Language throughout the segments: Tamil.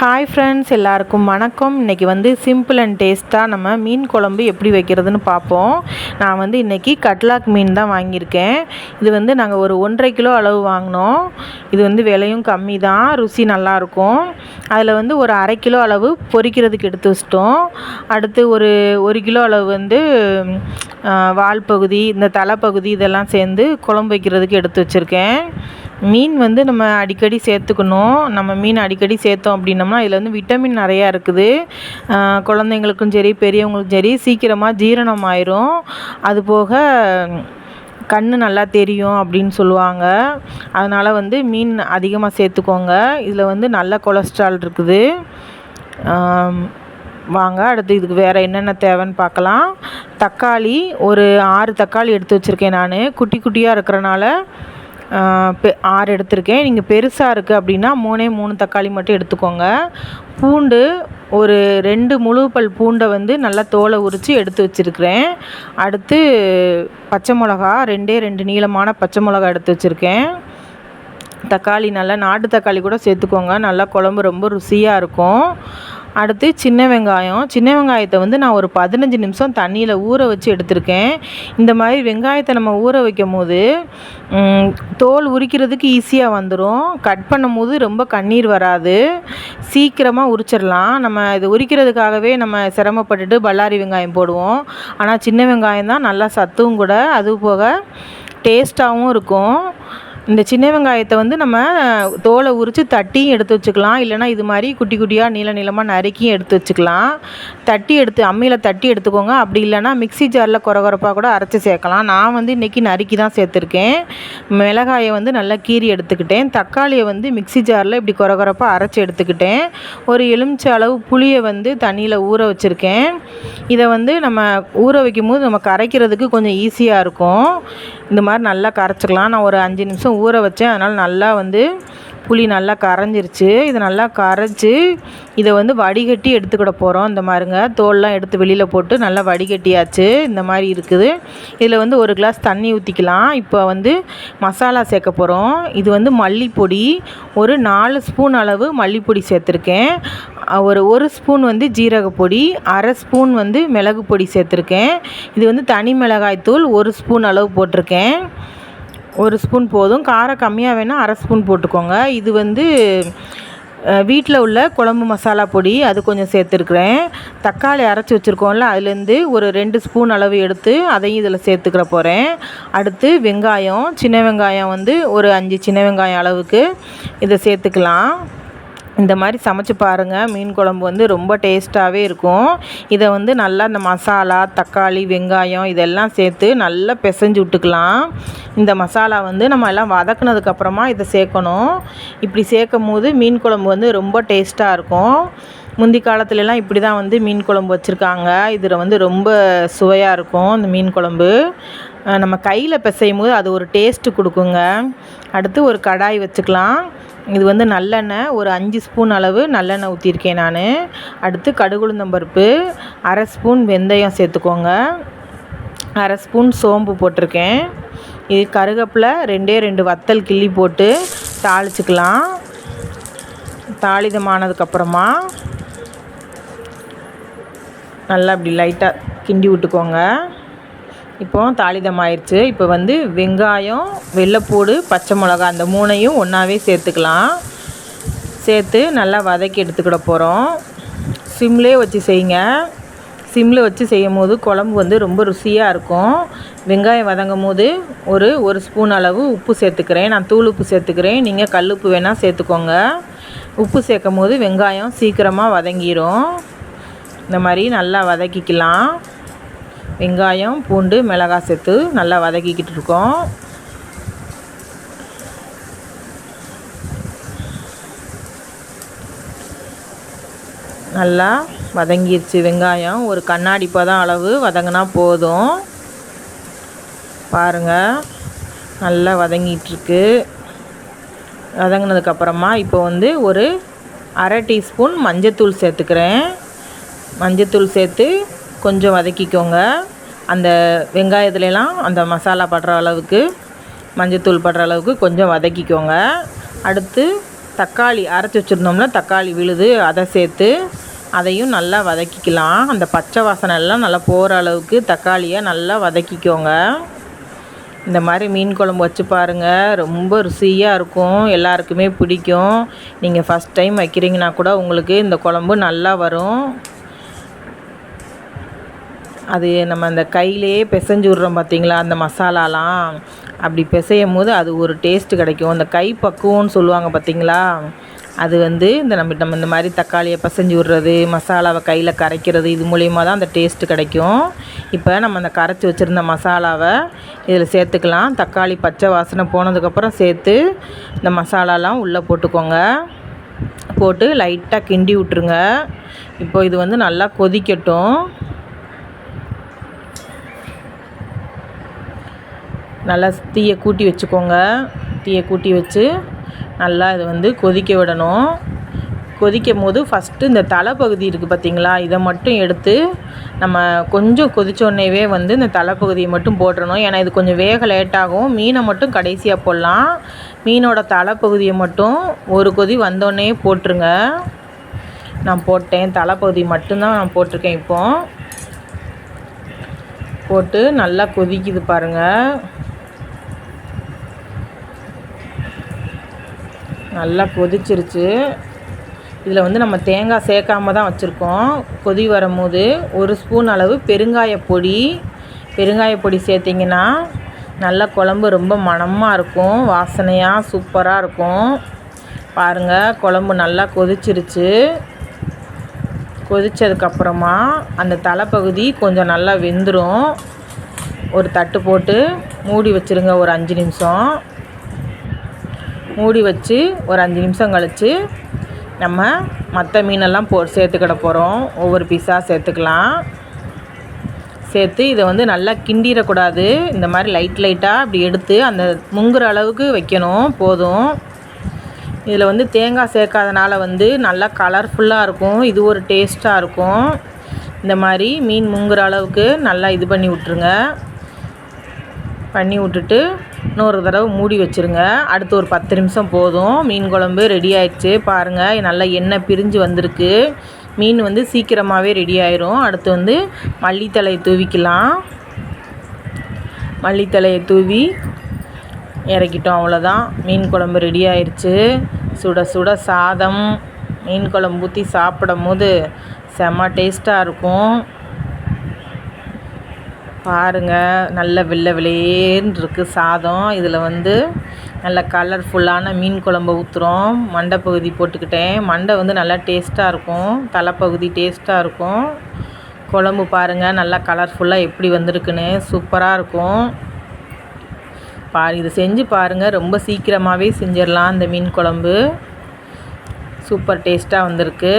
ஹாய் ஃப்ரெண்ட்ஸ் எல்லாருக்கும் வணக்கம். இன்றைக்கி வந்து சிம்பிள் அண்ட் டேஸ்ட்டாக நம்ம மீன் குழம்பு எப்படி வைக்கிறதுன்னு பார்ப்போம். நான் வந்து இன்றைக்கி கட்லாக் மீன் தான் வாங்கியிருக்கேன். இது வந்து நாங்கள் ஒரு ஒன்றரை கிலோ அளவு வாங்கினோம். இது வந்து விலையும் கம்மி தான். ருசி நல்லாயிருக்கும் அதில் வந்து ஒரு அரை கிலோ அளவு பொரிக்கிறதுக்கு எடுத்து வச்சிட்டோம். அடுத்து ஒரு ஒரு கிலோ அளவு வந்து வால் பகுதி இந்த தலைப்பகுதி இதெல்லாம் சேர்ந்து குழம்பு வைக்கிறதுக்கு எடுத்து வச்சுருக்கேன். மீன் வந்து நம்ம அடிக்கடி சேர்த்துக்கணும். நம்ம மீன் அடிக்கடி சேர்த்தோம் அப்படின்னம்னா இதில் வந்து விட்டமின் நிறையா இருக்குது. குழந்தைங்களுக்கும் சரி பெரியவங்களுக்கும் சரி சீக்கிரமாக ஜீரணம் ஆயிரும். அது போக கண் நல்லா தெரியும் அப்படின்னு சொல்லுவாங்க. அதனால் வந்து மீன் அதிகமாக சேர்த்துக்கோங்க. இதில் வந்து நல்ல கொலஸ்ட்ரால் இருக்குது. வாங்க அடுத்து இதுக்கு வேறு என்னென்ன தேவைன்னு பார்க்கலாம். தக்காளி ஒரு ஆறு தக்காளி எடுத்து வச்சுருக்கேன் நான். குட்டி குட்டியாக இருக்கிறனால ஆறு எடுத்திருக்கேன். நீங்கள் பெருசாக இருக்குது அப்படின்னா மூணே மூணு தக்காளி மட்டும் எடுத்துக்கோங்க. பூண்டு ஒரு ரெண்டு முழு பல் பூண்டை வந்து நல்லா தோலை உரித்து எடுத்து வச்சுருக்கிறேன். அடுத்து பச்சை மிளகா ரெண்டே ரெண்டு நீளமான பச்சை மிளகா எடுத்து வச்சுருக்கேன். தக்காளி நல்லா நாட்டு தக்காளி கூட சேர்த்துக்கோங்க. நல்லா குழம்பு ரொம்ப ருசியாக இருக்கும். அடுத்து சின்ன வெங்காயம். சின்ன வெங்காயத்தை வந்து நான் ஒரு பதினஞ்சு நிமிஷம் தண்ணியில் ஊற வச்சு எடுத்திருக்கேன். இந்த மாதிரி வெங்காயத்தை நம்ம ஊற வைக்கும் போது தோல் உரிக்கிறதுக்கு ஈஸியாக வந்துடும் கட் பண்ணும் போது ரொம்ப கண்ணீர் வராது. சீக்கிரமாக உரிச்சிடலாம். நம்ம இது உரிக்கிறதுக்காகவே நம்ம சிரமப்பட்டுட்டு பல்லாரி வெங்காயம் போடுவோம். ஆனால் சின்ன வெங்காயம் தான் நல்லா சத்தும் கூட. அது போக டேஸ்ட்டாகவும் இருக்கும். இந்த சின்ன வெங்காயத்தை வந்து நம்ம தோலை உரித்து தட்டியும் எடுத்து வச்சுக்கலாம். இல்லைனா இது மாதிரி குட்டி குட்டியாக நீள நீளமாக நறுக்கியும் எடுத்து வச்சுக்கலாம். தட்டி எடுத்து அம்மியில் தட்டி எடுத்துக்கோங்க. அப்படி இல்லைனா மிக்ஸி ஜாரில் குறகுறப்பாக கூட அரைச்சி சேர்க்கலாம். நான் வந்து இன்றைக்கி நறுக்கி தான் சேர்த்துருக்கேன். மிளகாயை வந்து நல்லா கீறி எடுத்துக்கிட்டேன். தக்காளியை வந்து மிக்ஸி ஜாரில் இப்படி குறகுறப்பாக அரைச்சி எடுத்துக்கிட்டேன். ஒரு எலுமிச்சை அளவு புளியை வந்து தண்ணியில் ஊற வச்சுருக்கேன். இதை வந்து நம்ம ஊற வைக்கும் போது நம்ம கரைக்கிறதுக்கு கொஞ்சம் ஈஸியாக இருக்கும். இந்த மாதிரி நல்லா கரைச்சிக்கலாம். நான் ஒரு அஞ்சு நிமிஷம் ஊற வச்சேன். அதனால் நல்லா வந்து புளி நல்லா கரைஞ்சிருச்சு. இதை நல்லா கரைச்சி இதை வந்து வடிகட்டி எடுத்துக்கிட போகிறோம் இந்த மாதிரிங்க. தோல்லாம் எடுத்து வெளியில் போட்டு நல்லா வடிகட்டியாச்சு. இந்த மாதிரி இருக்குது. இதில் வந்து ஒரு கிளாஸ் தண்ணி ஊற்றிக்கலாம் இப்போ வந்து மசாலா சேர்க்க போகிறோம் இது வந்து மல்லிப்பொடி. ஒரு நாலு ஸ்பூன் அளவு மல்லிப்பொடி சேர்த்துருக்கேன். ஒரு ஒரு ஸ்பூன் வந்து ஜீரகப்பொடி அரை ஸ்பூன் வந்து மிளகு பொடி சேர்த்துருக்கேன். இது வந்து தனி மிளகாய் தூள் ஒரு ஸ்பூன் அளவு போட்டிருக்கேன். ஒரு ஸ்பூன் போதும். காரம் கம்மியாக வேணால் அரை ஸ்பூன் போட்டுக்கோங்க. இது வந்து வீட்டில் உள்ள குழம்பு மசாலா பொடி அது கொஞ்சம் சேர்த்துருக்குறேன். தக்காளி அரைச்சி வச்சுருக்கோம்ல அதுலேருந்து ஒரு ரெண்டு ஸ்பூன் அளவு எடுத்து அதையும் இதில் சேர்த்துக்கிற போகிறேன் அடுத்து வெங்காயம் சின்ன வெங்காயம் வந்து ஒரு அஞ்சு சின்ன வெங்காயம் அளவுக்கு இதை சேர்த்துக்கலாம். இந்த மாதிரி சமைச்சு பாருங்கள் மீன் குழம்பு வந்து ரொம்ப டேஸ்ட்டாகவே இருக்கும். இதை வந்து நல்லா இந்த மசாலா தக்காளி வெங்காயம் இதெல்லாம் சேர்த்து நல்லா பிசைஞ்சு விட்டுக்கலாம். இந்த மசாலா வந்து நம்ம எல்லாம் வதக்குனதுக்கப்புறமா இதை சேர்க்கணும். இப்படி சேர்க்கும் போது மீன் குழம்பு வந்து ரொம்ப டேஸ்ட்டாக இருக்கும். முந்தி காலத்துலலாம் இப்படி தான் வந்து மீன் குழம்பு வச்சுருக்காங்க. இதில் வந்து ரொம்ப சுவையாக இருக்கும் இந்த மீன் குழம்பு. நம்ம கையில் பிசையும் போது அது ஒரு டேஸ்ட்டு கொடுக்குங்க. அடுத்து ஒரு கடாய் வச்சுக்கலாம். இது வந்து நல்லெண்ணெய் ஒரு அஞ்சு ஸ்பூன் அளவு நல்லெண்ணெய் ஊற்றிருக்கேன் நான். அடுத்து கடுகுளுந்தம்பருப்பு அரை ஸ்பூன் வெந்தயம் சேர்த்துக்கோங்க. அரை ஸ்பூன் சோம்பு போட்டிருக்கேன். இது கருகப்பில் ரெண்டே ரெண்டு வத்தல் கிள்ளி போட்டு தாளிச்சுக்கலாம். தாளிதமானதுக்கப்புறமா நல்லா இப்படி லைட்டாக கிண்டி விட்டுக்கோங்க. இப்போ தாளிதம் ஆயிடுச்சு இப்போ வந்து வெங்காயம் வெள்ளைப்பூடு பச்சை மிளகா அந்த மூணையும் ஒன்றாவே சேர்த்துக்கலாம். சேர்த்து நல்லா வதக்கி எடுத்துக்கிட போகிறோம் சிம்லே வச்சு செய்யுங்க. சிம்மில் வச்சு செய்யும் போது குழம்பு வந்து ரொம்ப ருசியாக இருக்கும். வெங்காயம் வதங்கும் போது ஒரு ஒரு ஸ்பூன் அளவு உப்பு சேர்த்துக்கிறேன். நான் தூள் உப்பு சேர்த்துக்கிறேன். நீங்கள் கல் உப்பு வேணால் சேர்த்துக்கோங்க. உப்பு சேர்க்கும் போது வெங்காயம் சீக்கிரமாக வதங்கிரும். இந்த மாதிரி நல்லா வதக்கிக்கலாம். வெங்காயம் பூண்டு மிளகாய் சேர்த்து நல்லா வதக்கிக்கிட்டு இருக்கோம். நல்லா வதங்கிருச்சு வெங்காயம். ஒரு கண்ணாடி பதம் அளவு வதங்கினா போதும். பாருங்கள் நல்லா வதங்கிட்டுருக்கு. வதங்கினதுக்கப்புறமா இப்போ வந்து ஒரு அரை டீஸ்பூன் மஞ்சத்தூள் சேர்த்துக்கிறேன். மஞ்சத்தூள் சேர்த்து கொஞ்சம் வதக்கிக்கோங்க. அந்த வெங்காயத்துலலாம் அந்த மசாலா படுற அளவுக்கு மஞ்சத்தூள் படுற அளவுக்கு கொஞ்சம் வதக்கிக்கோங்க. அடுத்து தக்காளி அரைச்சி வச்சுருந்தோம்னா தக்காளி விழுது அதை சேர்த்து அதையும் நல்லா வதக்கிக்கலாம். அந்த பச்சை வாசனை எல்லாம் நல்லா போகிற அளவுக்கு தக்காளியை நல்லா வதக்கிக்கோங்க. இந்த மாதிரி மீன் குழம்பு வச்சு பாருங்கள் ரொம்ப ருசியாக இருக்கும். எல்லாருக்குமே பிடிக்கும். நீங்கள் ஃபஸ்ட் டைம் வைக்கிறீங்கன்னா கூட உங்களுக்கு இந்த குழம்பு நல்லா வரும். அது நம்ம அந்த கையிலே பிசைஞ்சு விட்றோம் பார்த்தீங்களா? அந்த மசாலாலாம். அப்படி பிசையும் போது அது ஒரு டேஸ்ட்டு கிடைக்கும். அந்த கை பக்குவம்னு சொல்லுவாங்க பார்த்தீங்களா? அது வந்து இந்த நம்ம நம்ம இந்த மாதிரி தக்காளியை பசைஞ்சு விட்றது மசாலாவை கையில் கரைக்கிறது இது மூலயமா தான் அந்த டேஸ்ட்டு கிடைக்கும். இப்போ நம்ம அந்த கரைச்சி வச்சுருந்த மசாலாவை இதில் சேர்த்துக்கலாம். தக்காளி பச்சை வாசனை போனதுக்கப்புறம் சேர்த்து இந்த மசாலாலாம் உள்ளே போட்டுக்கோங்க. போட்டு லைட்டாக கிண்டி விட்ருங்க இப்போ இது வந்து நல்லா கொதிக்கட்டும். நல்லா தீயை கூட்டி வச்சுக்கோங்க. தீயை கூட்டி வச்சு நல்லா இதை வந்து கொதிக்க விடணும். கொதிக்கும் போது ஃபஸ்ட்டு இந்த தலைப்பகுதி இருக்குது பார்த்திங்களா இதை மட்டும் எடுத்து நம்ம கொஞ்சம் கொதிச்சோடனேவே வந்து இந்த தலைப்பகுதியை மட்டும் போட்டுறணும். ஏன்னா இது கொஞ்சம் வேக லேட்டாகும் மீனை மட்டும் கடைசியாக போடலாம். மீனோட தலைப்பகுதியை மட்டும் ஒரு கொதி வந்தோடனே போட்டுருங்க. நான் போட்டேன். தலைப்பகுதி மட்டும்தான் நான் போட்டிருக்கேன் இப்போது போட்டு நல்லா கொதிக்குது பாருங்கள் நல்லா கொதிச்சிருச்சு. இதில் வந்து நம்ம தேங்காய் சேர்க்காம தான் வச்சுருக்கோம். கொதி வரும்போது ஒரு ஸ்பூன் அளவு பெருங்காய பொடி. பெருங்காய பொடி சேர்த்திங்கன்னா நல்லா குழம்பு ரொம்ப மணமாக இருக்கும். வாசனையாக சூப்பராக இருக்கும். பாருங்கள் குழம்பு நல்லா கொதிச்சிருச்சு. கொதித்ததுக்கப்புறமா அந்த தலைப்பகுதி கொஞ்சம் நல்லா வெந்துடும் ஒரு தட்டு போட்டு மூடி வச்சுருங்க ஒரு அஞ்சு நிமிஷம். மூடி வச்சு ஒரு அஞ்சு நிமிஷம் கழித்து நம்ம மற்ற மீனெல்லாம் போ சேர்த்துக்கிட போகிறோம் ஒவ்வொரு பீஸாக சேர்த்துக்கலாம். சேர்த்து இதை வந்து நல்லா கிண்டிடக்கூடாது. இந்த மாதிரி லைட் லைட்டாக அப்படி எடுத்து அந்த முங்குற அளவுக்கு வைக்கணும். போதும். இதில் வந்து தேங்காய் சேர்க்காதனால வந்து நல்லா கலர்ஃபுல்லாக இருக்கும். இது ஒரு டேஸ்ட்டாக இருக்கும். இந்த மாதிரி மீன் முங்குற அளவுக்கு நல்லா இது பண்ணி விட்ருங்க பண்ணி விட்டுட்டு இன்னொரு தடவை மூடி வச்சுருங்க. அடுத்து ஒரு பத்து நிமிஷம் போதும். மீன் குழம்பு ரெடி ஆயிடுச்சு. பாருங்கள் நல்லா எண்ணெய் பிரிஞ்சு வந்திருக்கு. மீன் வந்து சீக்கிரமாகவே ரெடி ஆயிரும். அடுத்து வந்து மல்லித்தலையை தூவிக்கலாம். மல்லித்தலையை தூவி இறக்கிட்டோம். அவ்வளோதான் மீன் குழம்பு ரெடி ஆயிடுச்சு சுட சுட சாதம். மீன் குழம்பு ஊற்றி சாப்பிடும் போது செம்ம டேஸ்ட்டாக இருக்கும். பாருங்கள் நல்ல வெள்ளை வெளியேன்னு இருக்குது சாதம். இதில் வந்து நல்ல கலர்ஃபுல்லான மீன் குழம்பு ஊற்றுறோம் மண்டை பகுதி போட்டுக்கிட்டேன். மண்டை வந்து நல்லா டேஸ்ட்டாக இருக்கும். தலைப்பகுதி டேஸ்ட்டாக இருக்கும். குழம்பு பாருங்கள் நல்லா கலர்ஃபுல்லாக எப்படி வந்திருக்குன்னு. சூப்பராக இருக்கும். பா இது செஞ்சு பாருங்கள் ரொம்ப சீக்கிரமாகவே செஞ்சிடலாம் இந்த மீன் குழம்பு. சூப்பர் டேஸ்ட்டாக வந்திருக்கு.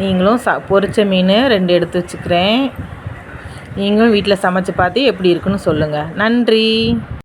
நீங்களும் ச பொரிச்ச மீன் ரெண்டு எடுத்து வச்சுக்கிறேன். நீங்களும் வீட்டில் சமைச்சு பார்த்து எப்படி இருக்குன்னு சொல்லுங்கள் நன்றி.